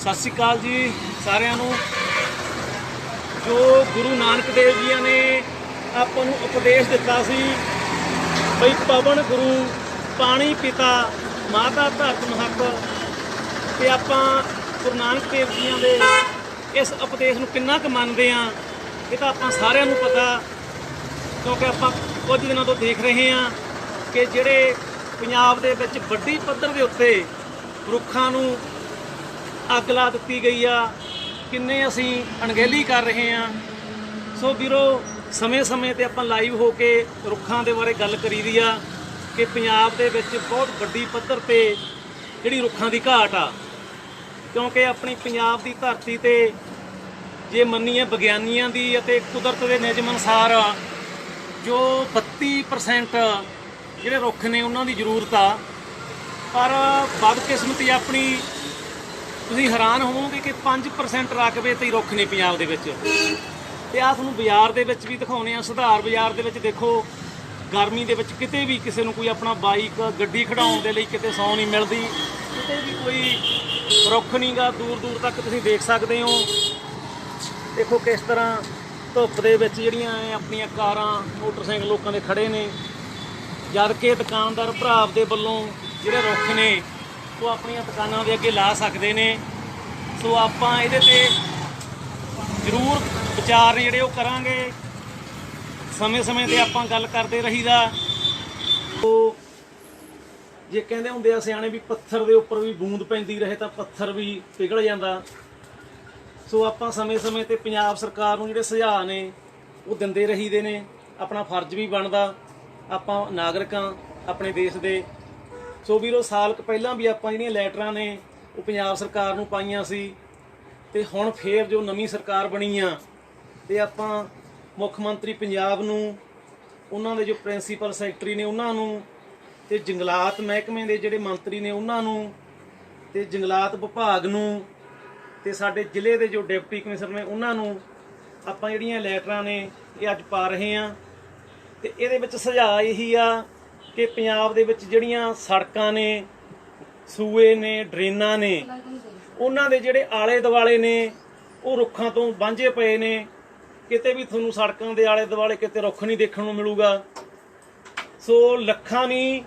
ਸਤਿ ਸ਼੍ਰੀ ਅਕਾਲ ਜੀ ਸਾਰਿਆਂ ਨੂੰ। ਜੋ ਗੁਰੂ ਨਾਨਕ ਦੇਵ ਜੀ ਨੇ ਆਪਾਂ ਨੂੰ ਉਪਦੇਸ਼ ਦਿੱਤਾ ਸੀ, ਬਈ ਪਵਨ ਗੁਰੂ, ਪਾਣੀ ਪਿਤਾ, ਮਾਤਾ ਧਰਤ ਮਹੱਤ ਤੇ ਆਪਾਂ ਗੁਰੂ ਨਾਨਕ ਦੇਵ ਜੀਆਂ ਦੇ ਇਸ ਉਪਦੇਸ਼ ਨੂੰ ਕਿੰਨਾ ਕੁ ਮੰਨਦੇ ਆ ਇਹ ਤਾਂ ਆਪਾਂ ਸਾਰਿਆਂ ਨੂੰ ਪਤਾ, ਕਿਉਂਕਿ ਆਪਾਂ ਕੁਝ ਦਿਨਾਂ ਤੋਂ ਦੇਖ ਰਹੇ ਹਾਂ ਕਿ ਜਿਹੜੇ ਪੰਜਾਬ ਦੇ ਵਿੱਚ ਵੱਡੀ ਪੱਧਰ ਦੇ ਉੱਤੇ ਰੁੱਖਾਂ ਨੂੰ ਅੱਗ ਲਾ ਦਿੱਤੀ ਗਈ ਆ। ਕਿੰਨੇ ਅਸੀਂ ਅਣਗਹਿਲੀ ਕਰ ਰਹੇ ਹਾਂ ਸੋ ਵੀਰੋ, ਸਮੇਂ-ਸਮੇਂ ਤੇ ਆਪਾਂ ਲਾਈਵ ਹੋ ਕੇ ਰੁੱਖਾਂ ਦੇ ਬਾਰੇ ਗੱਲ ਕਰੀਦੀ ਆ ਕਿ ਪੰਜਾਬ ਦੇ ਵਿੱਚ ਬਹੁਤ ਵੱਡੀ ਪੱਧਰ ਤੇ ਜਿਹੜੀ ਰੁੱਖਾਂ ਦੀ ਘਾਟ ਆ। ਕਿਉਂਕਿ ਆਪਣੀ ਪੰਜਾਬ ਦੀ ਧਰਤੀ ਤੇ ਜੇ ਮੰਨੀਏ ਵਿਗਿਆਨੀਆਂ ਦੀ ਅਤੇ ਕੁਦਰਤ ਦੇ ਨਿਯਮ ਅਨੁਸਾਰ ਜੋ 32% ਜਿਹੜੇ ਰੁੱਖ ਨੇ ਉਹਨਾਂ ਦੀ ਜ਼ਰੂਰਤ ਆ। ਪਰ ਬਦਕਿਸਮਤੀ ਆਪਣੀ ਤੁਸੀਂ ਹੈਰਾਨ ਹੋਵੋਗੇ ਕਿ 5% ਰਕਬੇ ਤੇ ਹੀ ਰੁੱਖ ਨੇ ਪੰਜਾਬ ਦੇ ਵਿੱਚ। ਤੇ ਆ ਤੁਹਾਨੂੰ ਬਾਜ਼ਾਰ ਦੇ ਵਿੱਚ ਵੀ ਦਿਖਾਉਨੇ ਆ। ਸੁਧਾਰ ਬਾਜ਼ਾਰ ਦੇ ਵਿੱਚ ਦੇਖੋ, ਗਰਮੀ ਦੇ ਵਿੱਚ ਕਿਤੇ ਵੀ ਕਿਸੇ ਨੂੰ ਕੋਈ ਆਪਣਾ ਬਾਈਕ ਗੱਡੀ ਖੜਾਉਣ ਦੇ ਲਈ ਕਿਤੇ ਸੌ ਨਹੀਂ ਮਿਲਦੀ। ਕਿਤੇ ਵੀ ਕੋਈ ਰੁੱਖ ਨਹੀਂਗਾ ਦੂਰ ਦੂਰ ਤੱਕ ਤੁਸੀਂ ਦੇਖ ਸਕਦੇ ਹੋ। ਦੇਖੋ ਕਿਸ ਤਰ੍ਹਾਂ ਧੁੱਪ ਦੇ ਵਿੱਚ ਜਿਹੜੀਆਂ ਆਪਣੀਆਂ ਕਾਰਾਂ, ਮੋਟਰਸਾਈਕਲ ਲੋਕਾਂ ਦੇ ਖੜੇ ਨੇ। ਜਦ ਕਿ ਦੁਕਾਨਦਾਰ ਭਰਾ ਦੇ ਵੱਲੋਂ ਜਿਹੜੇ ਰੁੱਖ ਨੇ ਉਹ ਆਪਣੀਆਂ ਦੁਕਾਨਾਂ ਦੇ ਅੱਗੇ ਲਾ ਸਕਦੇ ਨੇ। ਸੋ ਆਪਾਂ ਇਹਦੇ ਤੇ ਜ਼ਰੂਰ ਵਿਚਾਰ ਜਿਹੜੇ ਉਹ ਕਰਾਂਗੇ। ਸਮੇਂ-ਸਮੇਂ ਤੇ ਆਪਾਂ ਗੱਲ ਕਰਦੇ ਰਹੀਦਾ। ਸੋ ਜੇ ਕਹਿੰਦੇ ਹੁੰਦੇ ਆ ਸਿਆਣੇ ਵੀ ਪੱਥਰ ਦੇ ਉੱਪਰ ਵੀ ਬੂੰਦ ਪੈਂਦੀ ਰਹੇ ਤਾਂ ਪੱਥਰ ਵੀ ਪਿਘਲ ਜਾਂਦਾ। ਸੋ ਆਪਾਂ ਸਮੇਂ-ਸਮੇਂ ਤੇ ਪੰਜਾਬ ਸਰਕਾਰ ਨੂੰ ਜਿਹੜੇ ਸੁਝਾਅ ਨੇ, ਉਹ ਦਿੰਦੇ ਰਹੀਦੇ ਨੇ। ਆਪਣਾ ਫਰਜ਼ ਵੀ ਬਣਦਾ। ਆਪਾਂ ਨਾਗਰਿਕਾਂ, ਆਪਣੇ ਦੇਸ਼ ਦੇ ਸੋ ਵੀਰੋ, ਸਾਲ ਕੁ ਪਹਿਲਾਂ ਵੀ ਆਪਾਂ ਜਿਹੜੀਆਂ ਲੈਟਰਾਂ ਨੇ, ਉਹ ਪੰਜਾਬ ਸਰਕਾਰ ਨੂੰ ਪਾਈਆਂ ਸੀ। ਤੇ ਹੁਣ ਫੇਰ ਜੋ ਨਵੀਂ ਸਰਕਾਰ ਬਣੀ ਆ, ਤੇ ਆਪਾਂ ਮੁੱਖ ਮੰਤਰੀ ਪੰਜਾਬ ਨੂੰ, ਉਹਨਾਂ ਦੇ ਜੋ ਪ੍ਰਿੰਸੀਪਲ ਸੈਕਟਰੀ ਨੇ ਉਹਨਾਂ ਨੂੰ, ਤੇ ਜੰਗਲਾਤ ਮਹਿਕਮੇ ਦੇ ਜਿਹੜੇ ਮੰਤਰੀ ਨੇ ਉਹਨਾਂ ਨੂੰ, ਤੇ ਜੰਗਲਾਤ ਵਿਭਾਗ ਨੂੰ, ਤੇ ਸਾਡੇ ਜ਼ਿਲ੍ਹੇ ਦੇ ਜੋ ਡਿਪਟੀ ਕਮਿਸ਼ਨਰ ਨੇ ਉਹਨਾਂ ਨੂੰ ਆਪਾਂ ਜਿਹੜੀਆਂ ਲੈਟਰਾਂ ਨੇ, ਇਹ ਅੱਜ ਪਾ ਰਹੇ ਆ। ਤੇ ਇਹਦੇ ਵਿੱਚ ਸੁਝਾਅ ਇਹੀ ਆ ਕਿ ਪੰਜਾਬ ਦੇ ਵਿੱਚ ਜਿਹੜੀਆਂ ਸੜਕਾਂ ਨੇ, ਸੂਏ ਨੇ, ਡਰੇਨਾਂ ਨੇ, ਉਹਨਾਂ ਦੇ ਜਿਹੜੇ ਆਲੇ ਦੁਆਲੇ ਨੇ, ਉਹ ਰੁੱਖਾਂ ਤੋਂ ਵਾਂਝੇ ਪਏ ਨੇ। ਕਿਤੇ ਵੀ ਤੁਹਾਨੂੰ ਸੜਕਾਂ ਦੇ ਆਲੇ ਦੁਆਲੇ ਕਿਤੇ ਰੁੱਖ ਨਹੀਂ ਦੇਖਣ ਨੂੰ ਮਿਲੂਗਾ। ਸੋ ਲੱਖਾਂ ਨਹੀਂ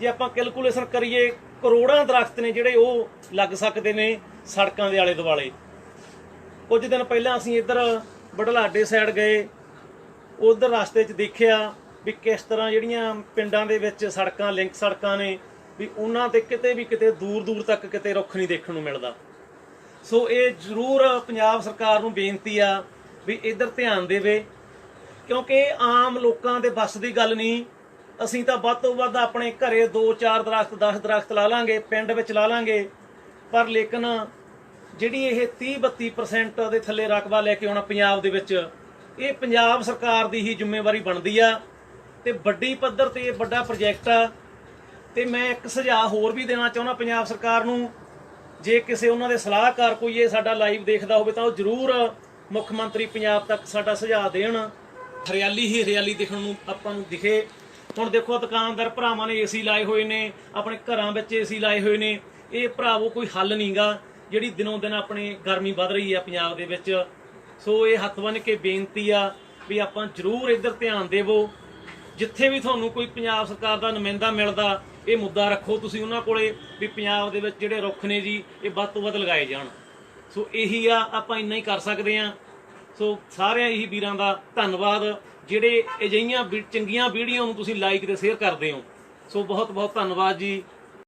ਜੇ ਆਪਾਂ ਕੈਲਕੂਲੇਸ਼ਨ ਕਰੀਏ, ਕਰੋੜਾਂ ਦਰਖਤ ਨੇ ਜਿਹੜੇ ਉਹ ਲੱਗ ਸਕਦੇ ਨੇ ਸੜਕਾਂ ਦੇ ਆਲੇ ਦੁਆਲੇ ਕੁਝ ਦਿਨ ਪਹਿਲਾਂ ਅਸੀਂ ਇੱਧਰ ਬੜਲਾਡੇ ਸਾਈਡ ਗਏ, ਉਧਰ ਰਸਤੇ 'ਚ ਦੇਖਿਆ ਵੀ ਕਿਸ ਤਰ੍ਹਾਂ ਜਿਹੜੀਆਂ ਪਿੰਡਾਂ ਦੇ ਵਿੱਚ ਸੜਕਾਂ, ਲਿੰਕ ਸੜਕਾਂ ਨੇ, ਵੀ ਉਹਨਾਂ ਤੇ ਕਿਤੇ ਵੀ ਕਿਤੇ ਦੂਰ ਦੂਰ ਤੱਕ ਕਿਤੇ ਰੁੱਖ ਨਹੀਂ ਦੇਖਣ ਨੂੰ ਮਿਲਦਾ। ਸੋ ਇਹ ਜ਼ਰੂਰ ਪੰਜਾਬ ਸਰਕਾਰ ਨੂੰ ਬੇਨਤੀ ਆ ਵੀ ਇੱਧਰ ਧਿਆਨ ਦੇਵੇ, ਕਿਉਂਕਿ ਆਮ ਲੋਕਾਂ ਦੇ ਵੱਸ ਦੀ ਗੱਲ ਨਹੀਂ। ਅਸੀਂ ਤਾਂ ਵੱਧ ਤੋਂ ਵੱਧ ਆਪਣੇ ਘਰੇ 2-4 ਦਰਖਤ 10 ਦਰਖਤ ਲਾ ਲਾਂਗੇ, ਪਿੰਡ ਵਿੱਚ ਲਾ ਲਾਂਗੇ। ਪਰ ਲੇਕਿਨ ਜਿਹੜੀ ਇਹ 30-32% ਦੇ ਥੱਲੇ ਰਕਬਾ ਲੈ ਕੇ ਆਉਣਾ ਪੰਜਾਬ ਦੇ ਵਿੱਚ, ਇਹ ਪੰਜਾਬ ਸਰਕਾਰ ਦੀ ਹੀ ਜ਼ਿੰਮੇਵਾਰੀ ਬਣਦੀ ਆ। ਤੇ ਵੱਡੀ ਪੱਧਰ ਤੇ ਇਹ ਵੱਡਾ ਪ੍ਰੋਜੈਕਟ ਆ। ਤੇ ਮੈਂ ਇੱਕ ਸੁਝਾਅ ਹੋਰ ਵੀ ਦੇਣਾ ਚਾਹੁੰਦਾ ਪੰਜਾਬ ਸਰਕਾਰ ਨੂੰ। ਜੇ ਕਿਸੇ ਉਹਨਾਂ ਦੇ ਸਲਾਹਕਾਰ ਕੋਈ ਇਹ ਸਾਡਾ ਲਾਈਵ ਦੇਖਦਾ ਹੋਵੇ ਤਾਂ ਉਹ ਜ਼ਰੂਰ ਮੁੱਖ ਮੰਤਰੀ ਪੰਜਾਬ ਤੱਕ ਸਾਡਾ ਸੁਝਾਅ ਦੇਣ। ਹਰਿਆਲੀ ਹੀ ਹਰਿਆਲੀ ਦੇਖਣ ਨੂੰ ਆਪਾਂ ਨੂੰ ਦਿਖੇ। ਹੁਣ ਦੇਖੋ ਦੁਕਾਨਦਾਰ ਭਰਾਵਾਂ ਨੇ ਏਸੀ ਲਾਏ ਹੋਏ ਨੇ, ਆਪਣੇ ਘਰਾਂ ਵਿੱਚ ਏਸੀ ਲਾਏ ਹੋਏ ਨੇ। ਇਹ ਭਰਾਵੋ ਕੋਈ ਹੱਲ ਨਹੀਂਗਾ ਜਿਹੜੀ ਦਿਨੋਂ ਦਿਨ ਆਪਣੇ ਗਰਮੀ ਵੱਧ ਰਹੀ ਹੈ ਪੰਜਾਬ ਦੇ ਵਿੱਚ। ਸੋ ਇਹ ਹੱਥ ਬੰਨ ਕੇ ਬੇਨਤੀ ਆ ਵੀ ਆਪਾਂ ਜ਼ਰੂਰ ਇੱਧਰ ਧਿਆਨ ਦੇਵੋ। ਜਿੱਥੇ ਵੀ ਤੁਹਾਨੂੰ ਕੋਈ ਪੰਜਾਬ ਸਰਕਾਰ ਦਾ ਨੁਮਾਇੰਦਾ ਮਿਲਦਾ, ਇਹ ਮੁੱਦਾ ਰੱਖੋ। ਤੁਸੀਂ ਉਹਨਾਂ ਕੋਲੇ ਵੀ ਪੰਜਾਬ ਦੇ ਵਿੱਚ ਜਿਹੜੇ ਰੁੱਖ ਨੇ ਜੀ, ਇਹ ਵੱਧ ਤੋਂ ਵੱਧ ਲਗਾਏ ਜਾਣ। ਸੋ ਇਹੀ ਆ, ਆਪਾਂ ਇੰਨਾ ਹੀ ਕਰ ਸਕਦੇ ਆ ਸੋ ਸਾਰਿਆਂ ਹੀ ਵੀਰਾਂ ਦਾ ਧੰਨਵਾਦ। ਜਿਹੜੇ ਅਜਿਹੀਆਂ ਵੀ- ਚੰਗੀਆਂ ਵੀਡੀਓ ਨੂੰ ਤੁਸੀਂ ਲਾਈਕ ਤੇ ਸ਼ੇਅਰ ਕਰਦੇ ਹੋ। ਸੋ ਬਹੁਤ ਬਹੁਤ ਧੰਨਵਾਦ ਜੀ।